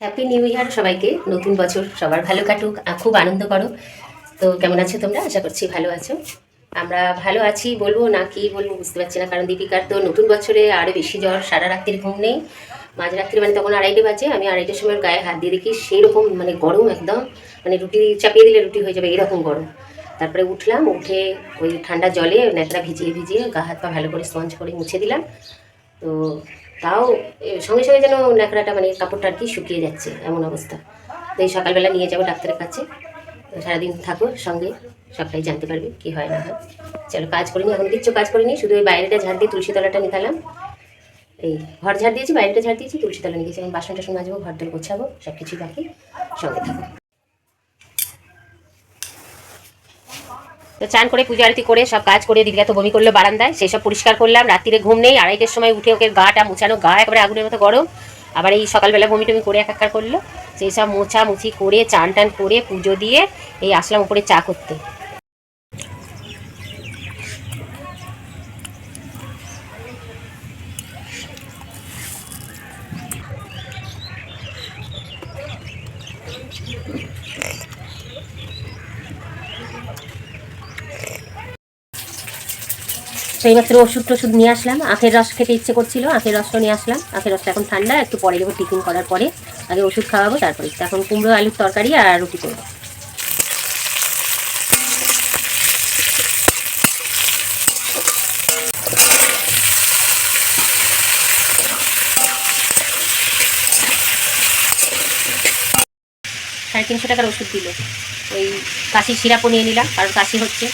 Happy new year সবাইকে। নতুন বছর সবার ভালো কাটুক খুব আনন্দ করো। তো কেমন আছো তোমরা? আশা করছি ভালো আছো। আমরা ভালো আছি বলব না কি বলব বুঝতে পারছি না, কারণ দীপিকার তো নতুন বছরে আরও বেশি জ্বর, সারা রাত্রির ঘুম নেই। মাঝরাত্রি মানে তখন আড়াইটে বাজে, আমি আড়াইটের সময় গায়ে হাত দিয়ে দেখি সেই রকম মানে গরম একদম। মানে রুটি চাপিয়ে দিলে রুটি হয়ে যাবে এরকম গরম। তারপরে উঠলাম, উঠে ওই ঠান্ডা জলে ন্যাকড়া ভিজিয়ে ভিজিয়ে গা হাত পা ভালো করে স্পঞ্জ করে মুছে দিলাম। তো তাও সঙ্গে সঙ্গে যেন ন্যাকড়াটা মানে কাপড়টা আর কি শুকিয়ে যাচ্ছে, এমন অবস্থা। তো এই সকালবেলা নিয়ে যাব ডাক্তারের কাছে। সারাদিন থাকো সঙ্গে, সবটাই জানতে পারবে কি হয় না হয়। চলো, কাজ করিনি, এখন কিচ্ছু কাজ করিনি, শুধু ওই বাইরেটা ঝাড় দিয়ে তুলসী তলাটা নিতালাম। এই ঘর ঝাড় দিয়েছি, বাইরেটা ঝাড় দিয়েছি, তুলসী তলা নিয়ে গেছি, এখন বাসন টাসন মাজবো ঘর দর গোছাবো সব কিছুই বাকি, সঙ্গে থাকো। তো চান করে পূজা আরতি করে সব কাজ করে দিদিকা তো বমি করল বারান্দায়, সেই সব পরিষ্কার করলাম। রাত্রিরে ঘুম নেই, আড়াইটের সময় উঠে ওকে গাটা মুছানো, গা একেবারে আগুনের মতো গরম। আবার এই সকালবেলা বমি টমি করে একাকার করল। সেই সব মোছা মুছি করে, চান টান করে পুজো দিয়ে এই আসলাম উপরে চা করতে। সেই মাত্র ওষুধ টষুধ নিয়ে আসলাম। আখের রস খেতে ইচ্ছে করছিল, আখের রসটা নিয়ে আসলাম। আখের রসটা এখন ঠান্ডা, একটু পরে দেবো টিফিন করার পরে। আগে ওষুধ খাওয়াবো, তারপরে এখন কুমড়ো, আলুর তরকারি আর রুটি করব। সাড়ে তিনশো টাকার ওষুধ দিল। ওই কাশি সিরাপও নিয়ে নিলাম, কারণ কাশি হচ্ছে।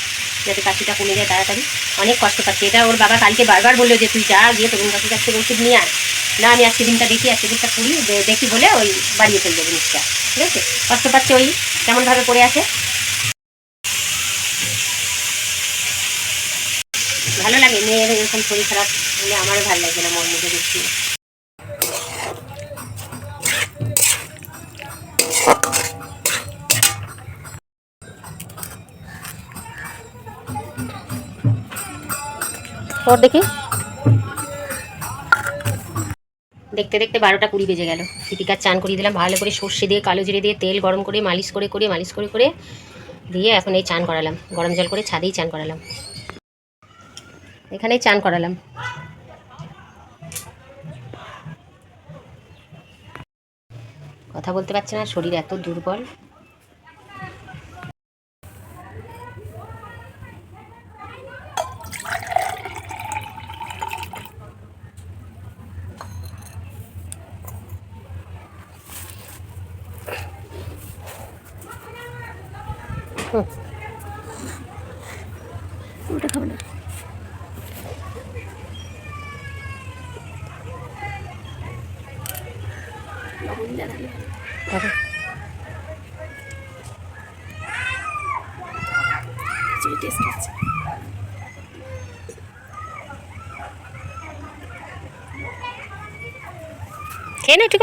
যাতে কাশিটা কমে যায় তাড়াতাড়ি। অনেক কষ্ট পাচ্ছে। এটা ওর বাবা কালকে বারবার বলল যে, তুই যা গিয়ে তরুণ কাকির কাছ থেকে ওষুধ নিয়ে আয়। না, আমি আজকে দিনটা দেখি, আজকে দিনটা করি দেখি বলে ওই বাড়িয়ে ফেলবে জিনিসটা। ঠিক আছে? কষ্ট পাচ্ছে ওই, কেমনভাবে পড়ে আছে? ভালো লাগে মেয়ের এরকম শরীর খারাপ হলে আমারও ভালো লাগবে না, মন মধ্যে দেখছি ওর দেখি। দেখতে দেখতে বারোটা কুড়ি বেজে গেল। দীপিকার চান করিয়ে দিলাম, ভালো করে সর্ষে দিয়ে, কালো জিরে দিয়ে তেল গরম করে, মালিশ করে করে, মালিশ করে করে দিয়ে এখন এই চান করালাম। গরম জল করে ছাদেই চান করালাম। এখানেই চান করালাম। কথা বলতে পারছে না, শরীর এত দুর্বল। ওটা খাবে না। খেয়ে না একটু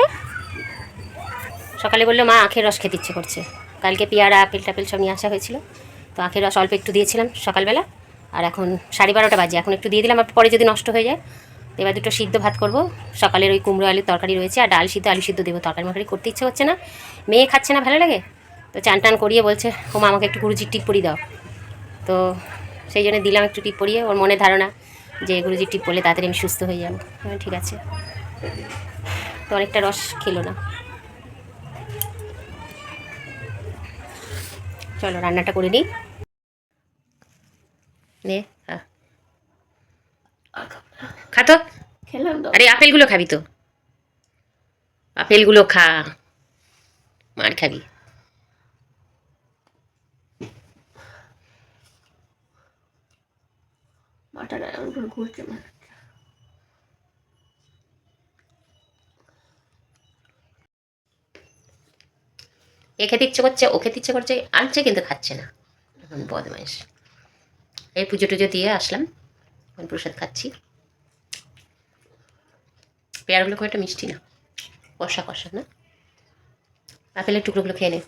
সকালে বলল মা আখের রস খেতে ইচ্ছে করছে কালকে পেয়ারা, আপেল টাপেল সব নিয়ে আসা হয়েছিল। তো আখের রস অল্প একটু দিয়েছিলাম সকালবেলা। আর এখন সাড়ে বারোটা বাজে, এখন একটু দিয়ে দিলাম, আর পরে যদি নষ্ট হয়ে যায়, তো এবার দুটো সিদ্ধ ভাত করব। সকালের ওই কুমড়ো আলুর তরকারি রয়েছে, আর ডাল সিদ্ধ, আলু সিদ্ধ দেবো, তরকারি মরকারি করতে ইচ্ছে হচ্ছে না। মেয়ে খাচ্ছে না, ভালো লাগে? তো চান টান করিয়ে বলছে, ও মা, আমাকে একটু গুরুজির টিপ পরিয়ে দাও। তো সেই জন্য দিলাম একটু টিপ পরিয়ে, ওর মনে ধারণা যে গুরুজির টিপ পরলে তাড়াতাড়ি আমি সুস্থ হয়ে যাব। ঠিক আছে। তো অনেকটা রস খেলো না। চলো রান্নাটা করে নিই। নে হ্যাঁ খা তো। খেলাম তো। আরে আপেলগুলো খাবি তো। আপেলগুলো খা। মার খাবি। মাথাটা ঘুরছে না এ খেতে ইচ্ছে করছে, ও খেতে ইচ্ছে করছে, আনছে কিন্তু খাচ্ছে না। এখন বদমাইশ। এই পুজো টুজো দিয়ে আসলাম, এখন প্রসাদ খাচ্ছি। পেয়ারগুলো খুব একটা মিষ্টি না কষা কষা না। আপেলের টুকরোগুলো খেয়ে নে।